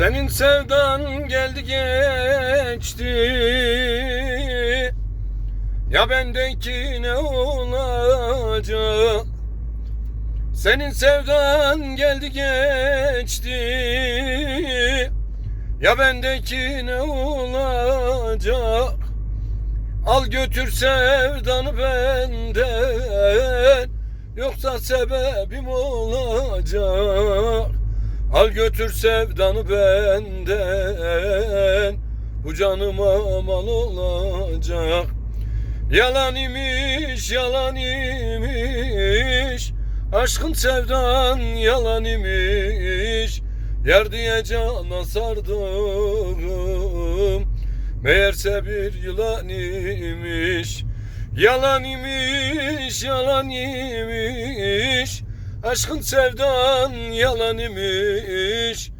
Senin sevdan geldi geçti. Ya bendeki ne olacak? Senin sevdan geldi geçti. Ya bendeki ne olacak? Al götür sevdanı benden. Yoksa sebebim olacak Al götür sevdanı benden Bu canıma mal olacak. Yalan imiş, yalan imiş Aşkın sevdan yalan imiş. Yer diye cana sardım Meğerse bir yılan imiş. Yalan imiş, yalan imiş Aşkın sevdan yalan imiş